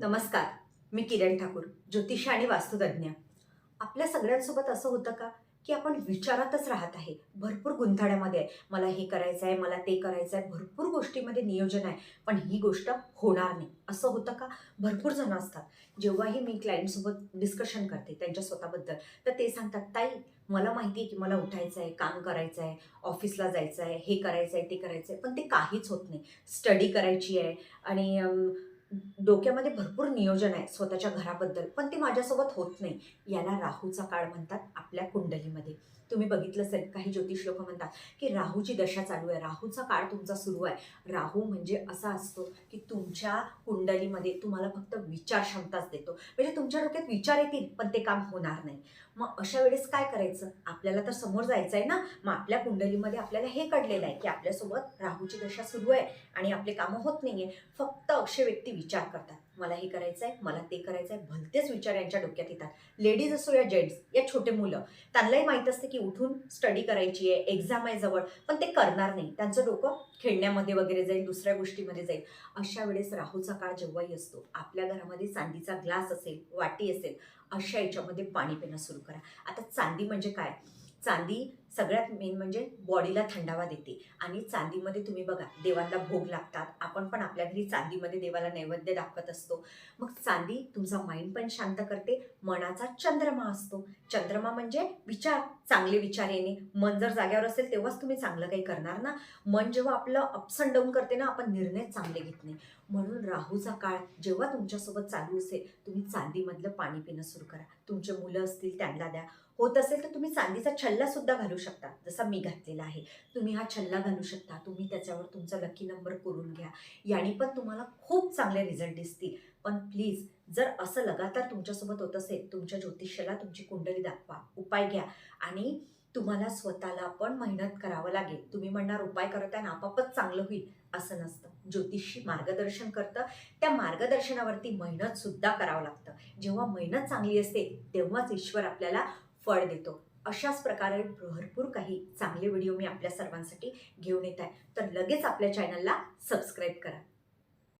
नमस्कार मी किरण ठाकूर ज्योतिष आणि वास्तुतज्ञ. आपल्या सगळ्यांसोबत असं होतं का की आपण विचारातच राहत आहे भरपूर गुंथाड्यामध्ये आहे. मला हे करायचं आहे मला ते करायचं आहे भरपूर गोष्टीमध्ये नियोजन आहे पण ही गोष्ट होणार नाही. असं होतं का? भरपूर जण असतात. जेव्हाही मी क्लायंटसोबत डिस्कशन करते त्यांच्या स्वतःबद्दल तर ते सांगतात ताई मला माहिती आहे की मला उठायचं आहे काम करायचं आहे ऑफिसला जायचं आहे हे करायचं आहे ते करायचं आहे. पण ते काहीच होत नाही. स्टडी करायची आहे आणि डोक्यामध्ये भरपूर नियोजन आहे स्वतःच्या घराबद्दल पण ते माझ्यासोबत होत नाही. याला राहूचा काळ म्हणतात आपल्या कुंडलीमध्ये. तुम्ही बघितलं असेल काही ज्योतिष लोक म्हणतात की राहूची दशा चालू आहे. राहूचा काळ तुमचा सुरू आहे. राहू म्हणजे असा असतो की तुमच्या कुंडलीमध्ये तुम्हाला फक्त विचार क्षमताच देतो. म्हणजे तुमच्या डोक्यात विचार येतील पण ते काम होणार नाही. मग अशा वेळेस काय करायचं? आपल्याला तर समोर जायचं आहे ना? मग आपल्या कुंडलीमध्ये आपल्याला हे कळलेलं आहे की आपल्यासोबत राहूची दशा सुरू आहे आणि आपले कामं होत नाही आहे फक्त अक्षय व्यक्ती विचार करतात. मला हे करायचं आहे मला ते करायचं आहे भलतेच विचार यांच्या डोक्यात येतात. लेडीज असो या जेंट्स या छोटे मुलं त्यांनाही माहीत असते की उठून स्टडी करायची आहे एक्झाम आहे जवळ पण ते करणार नाही. त्यांचं डोकं खेळण्यामध्ये वगैरे जाईल दुसऱ्या गोष्टीमध्ये जाईल. अशा वेळेस राहूचा काळ जेव्हाही असतो आपल्या घरामध्ये चांदीचा ग्लास असेल वाटी असेल अशा याच्यामध्ये पाणी पिणं सुरू करा. आता चांदी म्हणजे काय? चांदी सगळ्यात मेन म्हणजे बॉडीला थंडावा देते. आणि चांदीमध्ये तुम्ही बघा देवांना भोग लागतात. आपण पण आपल्या घरी चांदीमध्ये देवाला नैवेद्य दाखवत असतो. मग चांदी तुमचा माइंड पण शांत करते मनाचा चंद्रमा असतो. चंद्रमा म्हणजे विचार चांगले विचार येणे. मन जर जाग्यावर असेल तेव्हाच तुम्ही चांगलं काही करणार ना? मन जेव्हा आपलं अप्स अँड डाऊन करते ना आपण निर्णय चांगले घेत नाही. म्हणून राहूचा काळ जेव्हा तुमच्यासोबत चालू असेल तुम्ही चांदीमधलं पाणी पिणं सुरू करा. तुमचे मुलं असतील त्यांना द्या. होत असेल तर तुम्ही चांदीचा छल्ला सुद्धा घालू शकता जसा मी घातलेला आहे. तुम्ही हा छल्ला घालू शकता. तुम्ही त्याच्यावर तुमचा लकी नंबर करून घ्या. याने पण तुम्हाला खूप चांगले रिझल्ट दिसतील. पण प्लीज जर असं लगातार तुमच्यासोबत होत असेल तुमच्या ज्योतिष्याला तुमची कुंडली दाखवा. उपाय घ्या. आणि तुम्हाला स्वतःला पण मेहनत करावं लागेल. तुम्ही म्हणणार उपाय करत आहे ना आपापच चांगलं होईल. असं नसतं. ज्योतिषी मार्गदर्शन करतं. त्या मार्गदर्शनावरती मेहनत सुद्धा करावं लागतं. जेव्हा मेहनत चांगली असते तेव्हाच ईश्वर आपल्याला फळ देतो. अशाच प्रकारे भरपूर काही चांगले व्हिडिओ मी आपल्या सर्वांसाठी घेऊन येत आहे. तर लगेच आपल्या चॅनलला सबस्क्राईब करा.